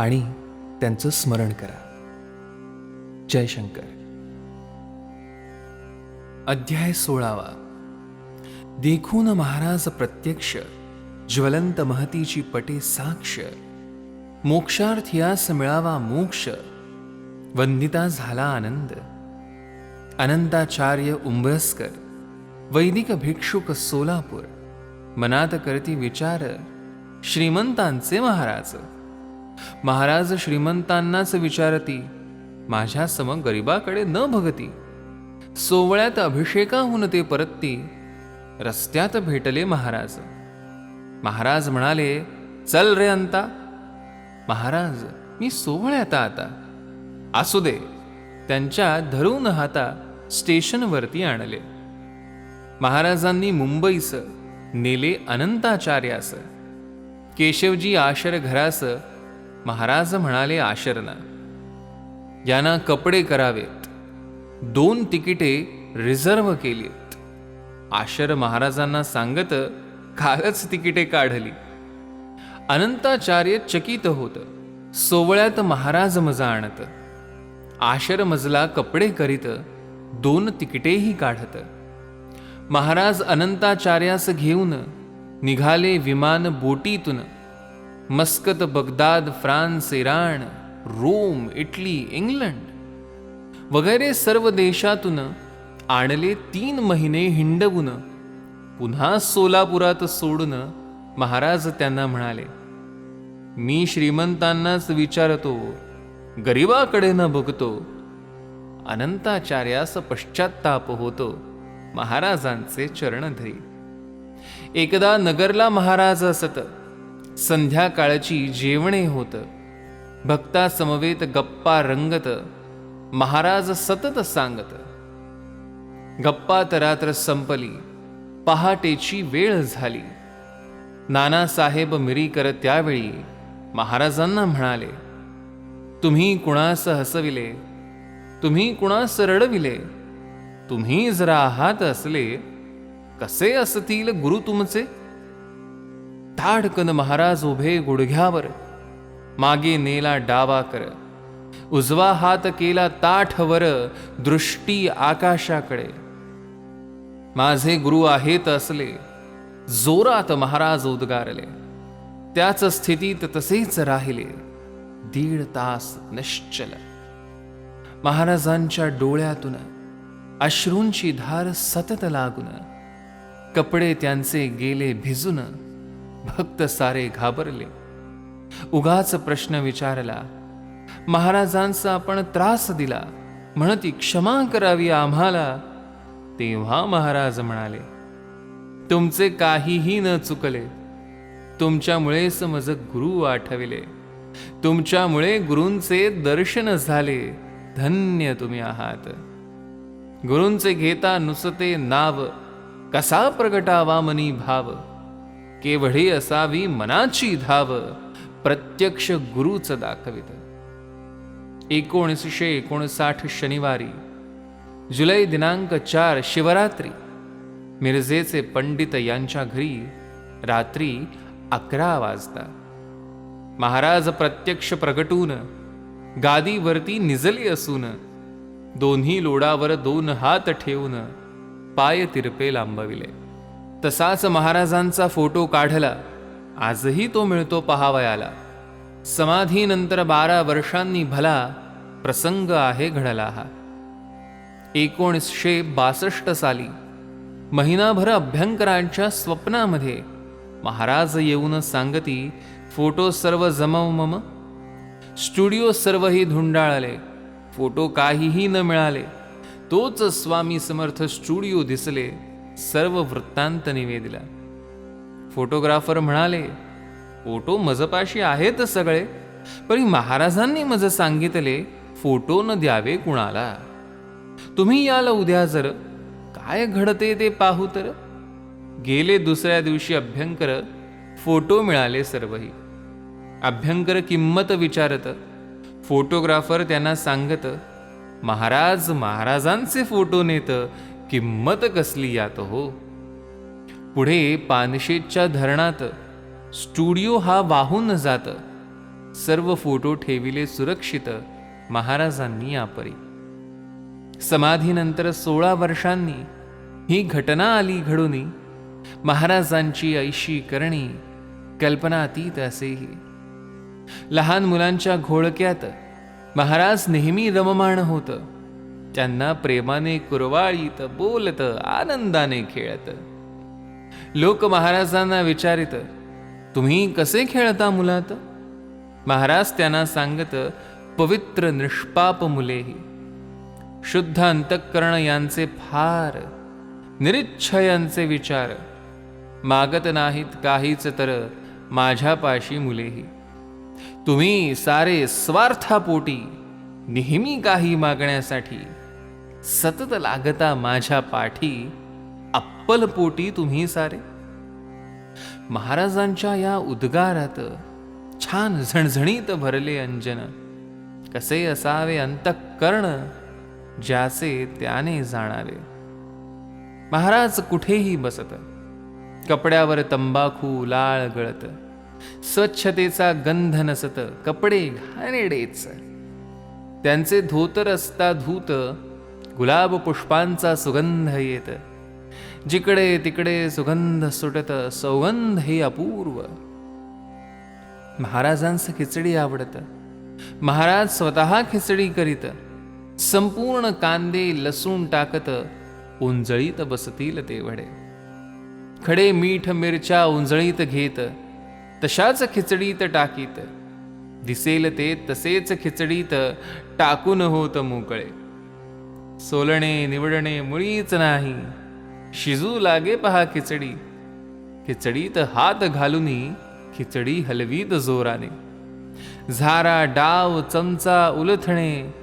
आणि त्यांचं स्मरण करा. जयशंकर अध्याय सोळावा. देखून महाराज प्रत्यक्ष ज्वलंत महतीची पटे साक्ष मोक्षार्थीयास मिळावा मोक्ष वंदिता झाला आनंद. अनंताचार्य उंबरसकर वैदिक भिक्षुक सोलापूर मनात करती विचार श्रीमंतांचे महाराज. महाराज श्रीमंतांनाच विचारती माझ्या सम गरिबाकडे न भगती. सोवळ्यात अभिषेकाहून ते परतती रस्त्यात भेटले महाराज. महाराज म्हणाले चल रे अंता. महाराज मी सोवळ्यात आता. असू दे. त्यांच्या धरून हाता स्टेशनवरती आणले. महाराजांनी मुंबईस नेले अनंताचार्यास. केशवजी आशर घरास महाराज म्हणाले आशरना यांना कपडे करावेत दोन तिकिटे रिझर्व्ह केलीत. आशर महाराजांना सांगत कालच तिकिटे काढली. अनंताचार्य चकित होत सोवळ्यात महाराज मजा आणत. आशर मजला कपडे करीत दोन तिकिटेही काढत. महाराज अनंताचार्यास घेऊन निघाले विमान बोटीतून. Muscat Baghdad France Iran Rome Italy England वगैरे सर्व देशातून आणले तीन महिने हिंडवून पुन्हा सोलापुरात सोडून महाराज त्यांना म्हणाले मी श्रीमंतांनाच विचारतो गरिबाकडे न बघतो अनंताचार्यास पश्चात्ताप होतो महाराजांचे चरण धरी एकदा नगरला महाराज असत संध्याकाळची जेवणे होत. भक्तासमवेत गप्पा रंगत. महाराज सतत सांगत. गप्पा तरात्र संपली. पहाटेची वेळ झाली. नानासाहेब मिरीकर त्यावेळी महाराजांना म्हणाले तुम्ही कुणास हसविले? तुम्ही कुणास रडविले? तुम्ही जरा आहात असले कसे असतील गुरु तुमचे? धाडकन महाराज उभे गुडघ्यावर. मागे नेला डावा कर. उजवा हात केला ताठवर दृष्टी आकाशाकडे. माझे गुरु आहेत असले जोरात महाराज उद्गारले. त्याच स्थितीत तसेच राहिले दीड तास निश्चल. महाराजांच्या डोळ्यातून अश्रूंची धार सतत लागून कपडे त्यांचे गेले भिजून भक्त सारे घाबरले. उगाच प्रश्न विचारला महाराजांचा आपण त्रास दिला म्हणती क्षमा करावी आम्हाला. तेव्हा महाराज म्हणाले तुमचे काहीही न चुकले. तुमच्यामुळेच मज गुरु आठविले. तुमच्यामुळे गुरूंचे दर्शन झाले. धन्य तुम्ही आहात. गुरूंचे घेता नुसते नाव. कसा प्रगटावा मनी भाव. केवढी असावी मनाची धाव प्रत्यक्ष गुरुच दाखवित. एकोणीसशे एकोणसाठ शनिवारी जुलै दिनांक चार शिवरात्री मिरजेचे पंडित यांच्या घरी रात्री अकरा वाजता. महाराज प्रत्यक्ष प्रगटून गादीवरती निजली असून दोन्ही लोडावर दोन हात ठेवून पाय तिरपे लांबविले. तसाच महाराजांचा फोटो काढला. आजही तो मिळतो पहावयाला. समाधीनंतर बारा वर्षांनी भला प्रसंग आहे घडला हा एकोणीसशे बासष्ट साली महिनाभर अभ्यंकरांच्या स्वप्नामध्ये महाराज येऊन सांगती फोटो सर्व जमव मम. स्टुडिओ सर्वही धुंडाळले. फोटो काहीही न मिळाले. तोच स्वामी समर्थ स्टुडिओ दिसले. सर्व वृत्तांत निवेदिला. फोटोग्राफर म्हणाले फोटो मजपाशी आहेत सगळे परी महाराजांनी मज सांगितले फोटो न द्यावे कुणाला? तुम्ही याल उद्या जर काय घडते ते पाहू तर? गेले दुसऱ्या दिवशी अभ्यंकर फोटो मिळाले सर्वही. अभ्यंकर किंमत विचारत फोटोग्राफर त्यांना सांगत महाराज महाराजांचे फोटो नेत किंमत कसली यात हो? पुढे पानशेतच्या धरणात स्टुडिओ हा वाहून जात. सर्व फोटो ठेविले सुरक्षित महाराजांनी आपरी समाधीनंतर सोळा वर्षांनी ही घटना आली घडूनी. महाराजांची ऐशी करणी कल्पनातीत असेही लहान मुलांच्या घोळक्यात महाराज नेहमी रममाण होतं. त्यांना प्रेमाने कुरवाळीत बोलत आनंदाने खेळत. लोक महाराजांना विचारित तुम्ही कसे खेळता मुलात? महाराज त्यांना सांगत पवित्र निष्पाप मुलेही. शुद्ध अंतःकरण यांचे फार निरिच्छयांचे विचार. मागत नाहीत काहीच तर माझ्यापाशी मुलेही. तुम्ही सारे स्वार्थापोटी नेहमी काही मागण्यासाठी. सतत लागता माझ्या पाठी अप्पलपोटी तुम्ही सारे. महाराजांच्या या उद्गारात छान झणझणीत भरले अंजन. कसे असावे अंतकर्ण ज्याचे त्याने जाणावे. महाराज कुठेही बसत कपड्यावर तंबाखू लाळ गळत स्वच्छतेचा गंध नसत कपडे घाणेडेच. त्यांचे धोतर असता धूत गुलाब पुष्पांचा सुगंध येत. जिकडे तिकडे सुगंध सुटत सौगंध हे अपूर्व. महाराजांचं खिचडी आवडत. महाराज स्वतः खिचडी करीत. संपूर्ण कांदे लसूण टाकत उंजळीत बसतील ते वडे. खडे मीठ मिरच्या उंजळीत घेत तशाच खिचडीत टाकीत. दिसेल ते तसेच खिचडीत टाकून होत मोकळे. सोलणे निवडणे मुळीच नाही. शिजू लागे पहा खिचडी. खिचडीत हात घालूनी खिचडी हलवीत जोराने. झारा डाव चमचा उलथणे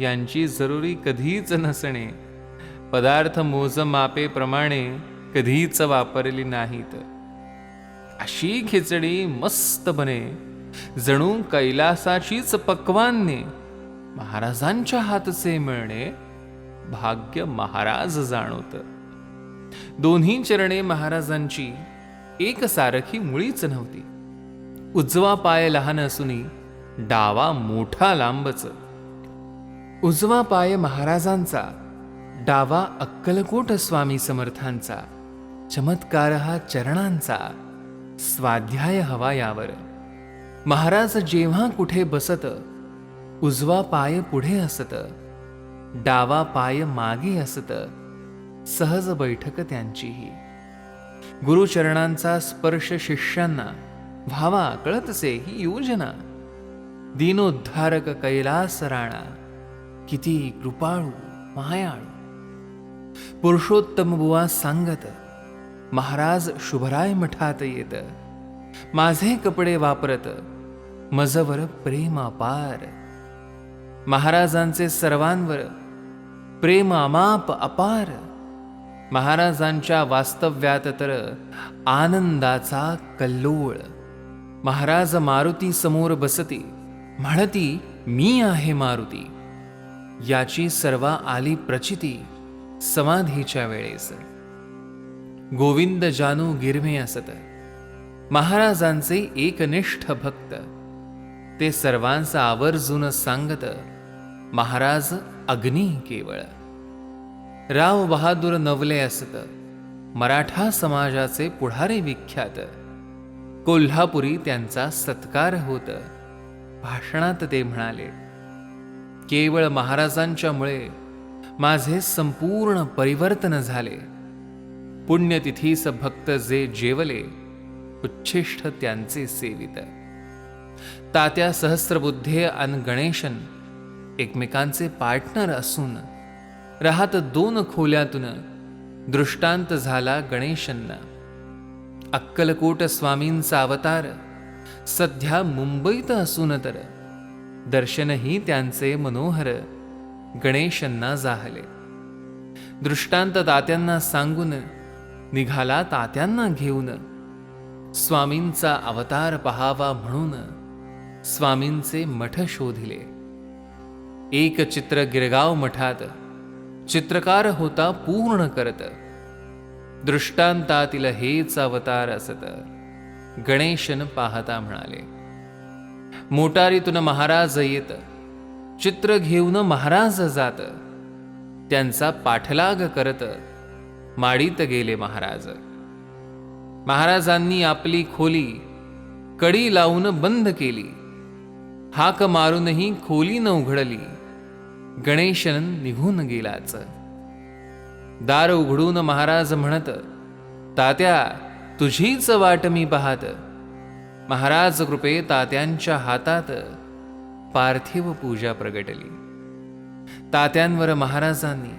यांची जरुरी कधीच नसणे. पदार्थ मोजमापेप्रमाणे कधीच वापरली नाहीत. अशी खिचडी मस्त बने. जणू कैलासाचीच पक्वान्ने. महाराजांच्या हातचे मिळणे भाग्य महाराज जाणवत दोन्ही चरणे महाराजांची एकसारखी मुळीच नव्हती. उजवा पाय लहान असूनही डावा मोठा लांबच. उजवा पाय महाराजांचा डावा अक्कलकोट स्वामी समर्थांचा चमत्कार हा चरणांचा स्वाध्याय हवा यावर. महाराज जेव्हा कुठे बसत उजवा पाय पुढे असत. डावा पाय मागे असत. सहज बैठक त्यांचीही. गुरुचरणांचा स्पर्श शिष्यांना व्हावा कळतसे ही योजना. दिनोद्धारक कैलास राणा किती कृपाळू मायाळू. पुरुषोत्तम बुवा सांगत महाराज शुभराय मठात येत. माझे कपडे वापरत. मजवर प्रेम अपार महाराजांचे सर्वांवर प्रेम अमाप अपार. महाराजांच्या वास्तव्यात तर आनंदाचा कल्लोळ. महाराज मारुती समोर बसती म्हणती मी आहे मारुती. याची सर्वा आली प्रचिती समाधीच्या वेळेस. गोविंद जानू गिरमे असत. महाराजांचे एकनिष्ठ भक्त. ते सर्वांचा आवर्जून सांगत महाराज अग्नी केवळ. राव बहादूर नवले असत. मराठा समाजाचे पुढारे विख्यात. कोल्हापुरी त्यांचा सत्कार होत. भाषणात ते म्हणाले केवळ महाराजांच्यामुळे माझे संपूर्ण परिवर्तन झाले. पुण्यतिथीस भक्त जे जेवले उच्छिष्ट त्यांचे सेवित. तात्या सहस्रबुद्धे अन गणेशन एकमेकांचे पार्टनर असून राहत दोन खोल्यातून दृष्टांत झाला गणेशांना. अक्कलकोट स्वामींचा अवतार सध्या मुंबईत असून तर दर्शनही त्यांचे मनोहर गणेशांना जाहले. दृष्टांत तात्यांना सांगून निघाला तात्यांना घेऊन. स्वामींचा अवतार पहावा म्हणून स्वामींचे मठ शोधिले. एक चित्र गिरगाव मठात चित्रकार होता पूर्ण करत. दृष्टांतातील हेच अवतार असत. गणेशन पाहता म्हणाले. मोटारीतून महाराज येत चित्र घेऊन महाराज जात. त्यांचा पाठलाग करत माडीत गेले महाराज. महाराजांनी आपली खोली कडी लावून बंद केली. हाक मारूनही खोली न उघडली. गणेशन निघून गेलाच. दार उघडून महाराज म्हणत तात्या तुझीच वाट मी पाहत. महाराज कृपे तात्यांच्या हातात पार्थिव पूजा प्रगटली. तात्यांवर महाराजांनी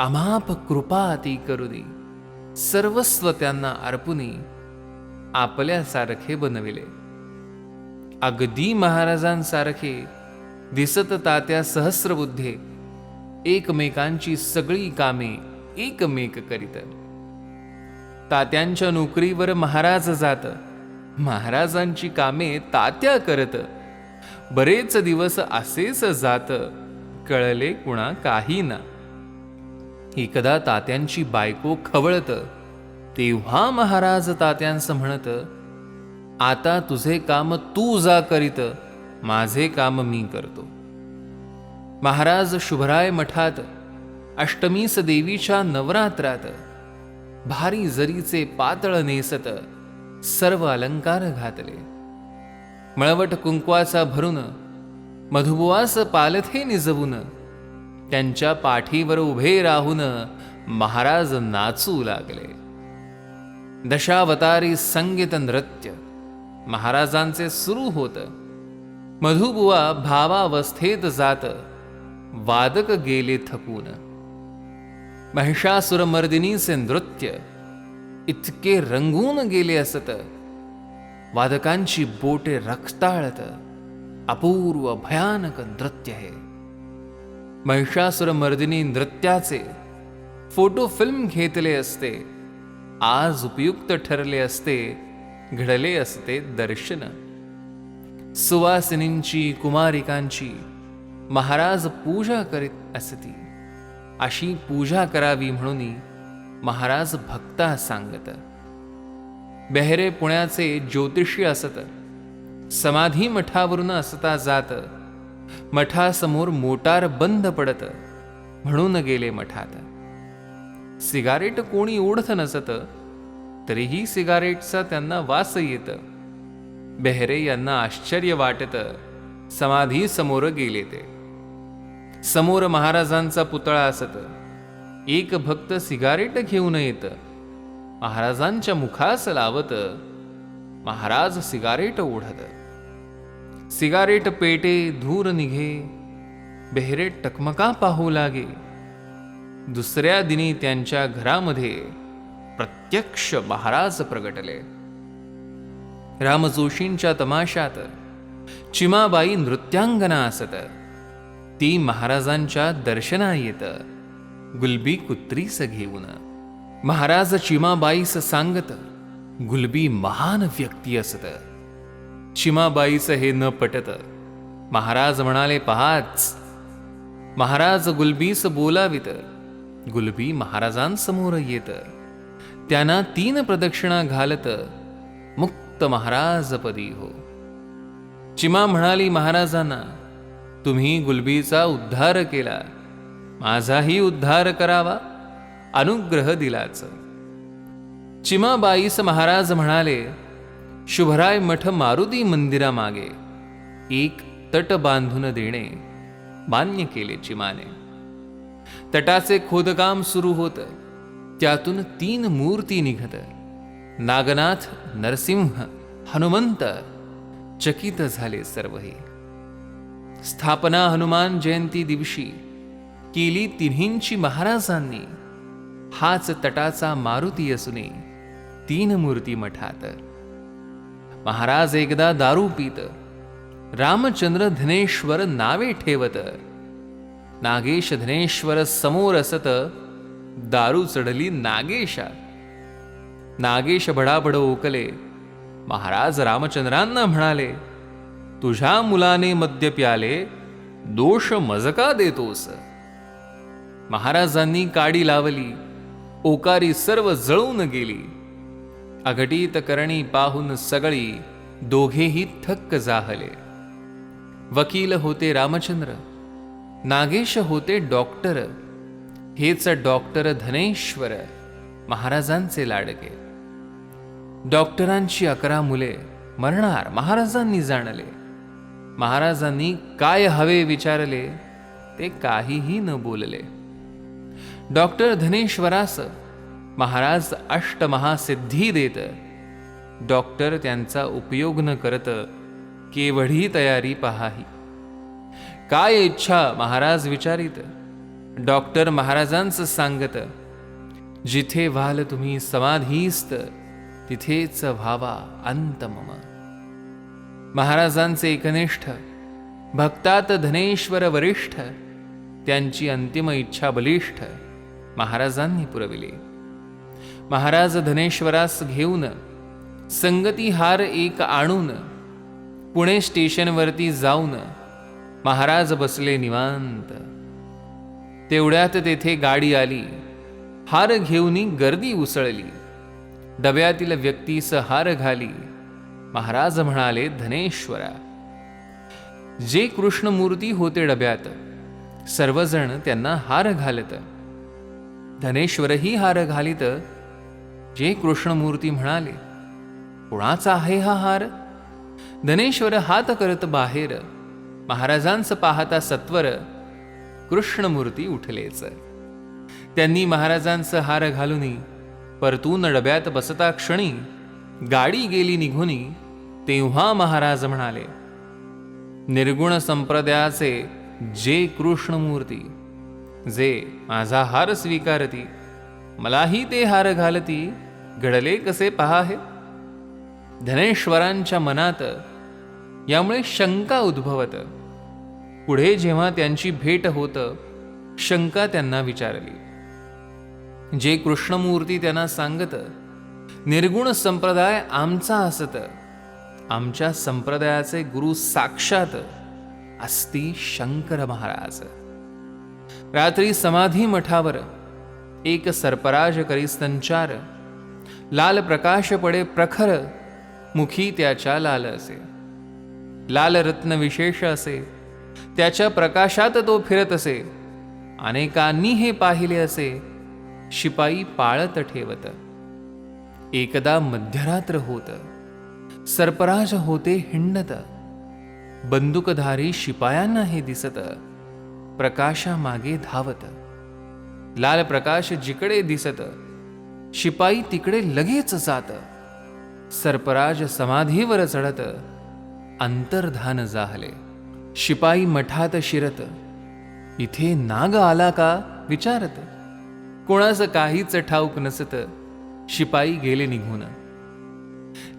अमाप कृपा ती करुनी. सर्वस्व त्यांना अर्पुनी आपल्यासारखे बनविले. अगदी महाराजांसारखे दिसत तात्या सहस्रबुद्धे एकमेकांची सगळी कामे एकमेक करीत. तात्यांच्या नोकरीवर महाराज जात महाराजांची कामे तात्या करत. बरेच दिवस असेच जात कळले कुणा काही ना एकदा तात्यांची बायको खवळत तेव्हा महाराज तात्यांस म्हणत आता तुझे काम तू जा करीत. माझे काम मी करतो. महाराज शुभराय मठात अष्टमीस देवीच्या नवरात्रात भारी जरीचे पातळ नेसत सर्व अलंकार घातले. मळवट कुंकवाचा भरून मधुबुवास पालथे निजवून त्यांच्या पाठीवर उभे राहून महाराज नाचू लागले. दशावतारी संगीत नृत्य महाराजांचे सुरू होत. मधुबुवा भावावस्थेत जात वादक गेले थकून. महिषासुरमर्दिनीचे नृत्य इतके रंगून गेले असत. वादकांची बोटे रक्ताळत अपूर्व भयानक नृत्य हे. महिषासुरमर्दिनी नृत्याचे फोटो फिल्म घेतले असते आज उपयुक्त ठरले असते घडले असते दर्शन. सुवासिनींची कुमारिकांची महाराज पूजा करीत असती. अशी पूजा करावी म्हणून महाराज भक्ता सांगत. बेहरे पुण्याचे ज्योतिषी असत. समाधी मठावरून असता जात. मठासमोर मोटार बंद पडत. म्हणून गेले मठात. सिगारेट कोणी ओढत नसत. तरीही सिगारेटचा त्यांना वास येतं. बेहरे यांना आश्चर्य वाटत समाधी समोर गेले ते. समोर महाराजांचा पुतळा असत. एक भक्त सिगारेट घेऊन येत. महाराजांच्या मुखास लावत. महाराज सिगारेट ओढत. सिगारेट पेटे धूर निघे. बेहरे टकमका पाहू लागे. दुसऱ्या दिनी त्यांच्या घरामध्ये प्रत्यक्ष महाराज प्रगटले. रामजोशींच्या तमाशात. चिमाबाई नृत्यांगना असत. ती महाराजांच्या दर्शना येत गुलबी कुत्रीस घेऊन. महाराज चिमाबाईस सांगत गुलबी महान व्यक्ती असत. चिमाबाईस हे न पटत. महाराज म्हणाले पहाच. महाराज गुलबीस बोलावित. गुलबी महाराजांसमोर येत. त्यांना तीन प्रदक्षिणा घालत. मुक्त महाराजपदी हो. चिमा म्हणाली महाराजांना तुम्ही गुलबीचा उद्धार केला. माझाही उद्धार करावा. अनुग्रह दिलाच. चिमाबाईस महाराज म्हणाले शुभराय मठ मारुती मंदिरामागे एक तट बांधून देणे मान्य केले चिमाने. तटाचे खोदकाम सुरू होत. त्यातून तीन मूर्ती निघत. नागनाथ नरसिंह हनुमंत चकित झाले सर्वही. स्थापना हनुमान जयंती दिवशी केली तिन्हींची महाराजांनी. हाच तटाचा मारुती असूने तीन मूर्ती मठात. महाराज एकदा दारू पीत रामचंद्र धनेश्वर नावे ठेवत. नागेश धनेश्वर समोर असत दारू चढली नागेशा नागेश बडाबड ओकले. महाराज रामचंद्रांना म्हणाले तुझ्या मुलाने मद्य प्याले दोष मजका देतोस. महाराजांनी काडी लावली ओकारी सर्व जळून गेली. अघटित करणी पाहून सगळी दोघेही थक्क जाहले. वकील होते रामचंद्र नागेश होते डॉक्टर. हेच डॉक्टर धनेश्वर महाराजांचे लाडके. डॉक्टरांची अकरा मुले मरणार महाराजांनी जाणले. महाराजांनी काय हवे विचारले ते काहीही न बोलले. डॉक्टर धनेश्वरास महाराज अष्टमहासिद्धी देत. डॉक्टर त्यांचा उपयोग न करत केवढी तयारी पहाही. काय इच्छा महाराज विचारित. डॉक्टर महाराजांचं सांगत जिथे व्हाल तुम्ही समाधीस्त. तिथेच व्हावा अंत मम. महाराजांचे एकनिष्ठ भक्तात धनेश्वर वरिष्ठ त्यांची अंतिम इच्छा बलिष्ठ महाराजांनी पुरविली. महाराज धनेश्वरास घेऊन संगती हार एक आणून पुणे स्टेशनवरती जाऊन महाराज बसले निवांत. तेवढ्यात तेथे गाडी आली. हार घेऊनी गर्दी उसळली. डब्यातील व्यक्तीस हार घाली. महाराज म्हणाले धनेश्वरा जे कृष्णमूर्ती होते डब्यात सर्वजण त्यांना हार घालत. धनेश्वरही हार घालित. जे कृष्णमूर्ती म्हणाले कुणाचा आहे हा हार? धनेश्वर हात करत बाहेर. महाराजांचं पाहता सत्वर कृष्णमूर्ती उठलेच. त्यांनी महाराजांचं हार घालूनही परतून डब्यात बसता क्षणी गाडी गेली निघुनी तेव्हा महाराज म्हणाले निर्गुण संप्रदायाचे जे कृष्णमूर्ती जे माझा हार स्वीकारती मलाही ते हार घालती घडले कसे पहा हे? धनेश्वरांच्या मनात यामुळे शंका उद्भवत. पुढे जेव्हा त्यांची भेट होत शंका त्यांना विचारली. जे कृष्णमूर्ती त्यांना सांगत निर्गुण संप्रदाय आमचा असत. आमच्या संप्रदायाचे गुरु साक्षात असती शंकर महाराज. रात्री समाधी मठावर एक सर्पराज करी संचार लाल प्रकाश पडे प्रखर मुखी त्याच्या लाल असे. लाल रत्न विशेष असे त्याच्या प्रकाशात तो फिरत असे. अनेकांनी हे पाहिले असे. शिपाई पाळत ठेवत. एकदा मध्यरात्र होत. सर्पराज होते हिंडत. बंदुकधारी शिपायांना हे दिसत. प्रकाशामागे धावत. लाल प्रकाश जिकडे दिसत. शिपाई तिकडे लगेच जात. सर्पराज समाधीवर चढत. अंतर्धान जाहले. शिपाई मठात शिरत. इथे नाग आला का? विचारत. कोणाचं काहीच ठाऊक नसत शिपाई गेले निघून.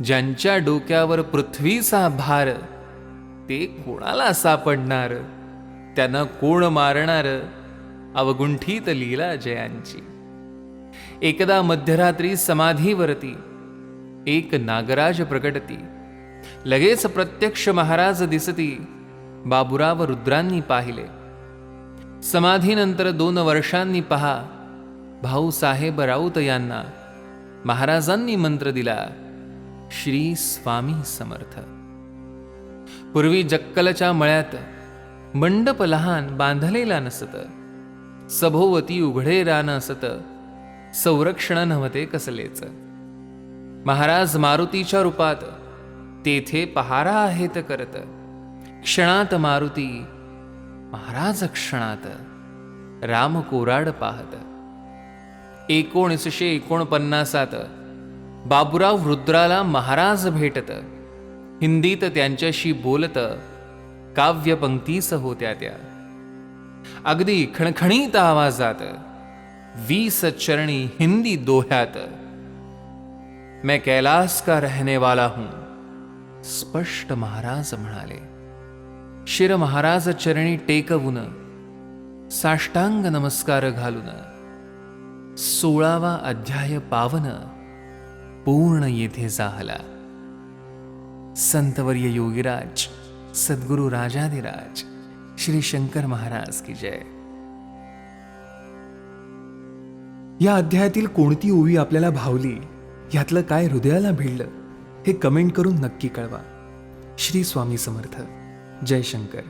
ज्यांच्या डोक्यावर पृथ्वीचा भार ते कोणाला सापडणार? त्यांना कोण मारणार? अवगुंठीत लीला जयांची. एकदा मध्यरात्री समाधीवरती एक नागराज प्रकटती. लगेच प्रत्यक्ष महाराज दिसती बाबुराव रुद्रांनी पाहिले. समाधीनंतर दोन वर्षांनी पहा भाऊसाहेब राऊत यांना महाराजांनी मंत्र दिला श्री स्वामी समर्थ. पूर्वी जक्कलच्या मळ्यात मंडप लहान बांधलेला नसत सभोवती उघडे रान असत संरक्षण नव्हते कसलेच. महाराज मारुतीच्या रूपात तेथे पहारा आहेत करत क्षणात मारुती महाराज क्षणात राम कोराड पाहत. एकोणीसशे एकोणपन्नासात बाबुराव रुद्राला महाराज भेटत. हिंदीत त्यांच्याशी बोलत काव्यपंक्तीस होत्या त्या. अगदी खणखणीत आवाजात वीस चरणी हिंदी दोह्यात. मैं कैलास का रहने वाला हूं स्पष्ट महाराज म्हणाले. शिर महाराज चरणी टेकवून साष्टांग नमस्कार घालून सोळावा अध्याय पावन. पूर्ण येथे झाला संतवर्य योगीराज सद्गुरु राजाधिराज श्री शंकर महाराज की जय. या अध्यायातील कोणती ओवी आपल्याला भावली यातलं काय हृदयाला भिडलं हे कमेंट करून नक्की कळवा. श्री स्वामी समर्थ. जय शंकर.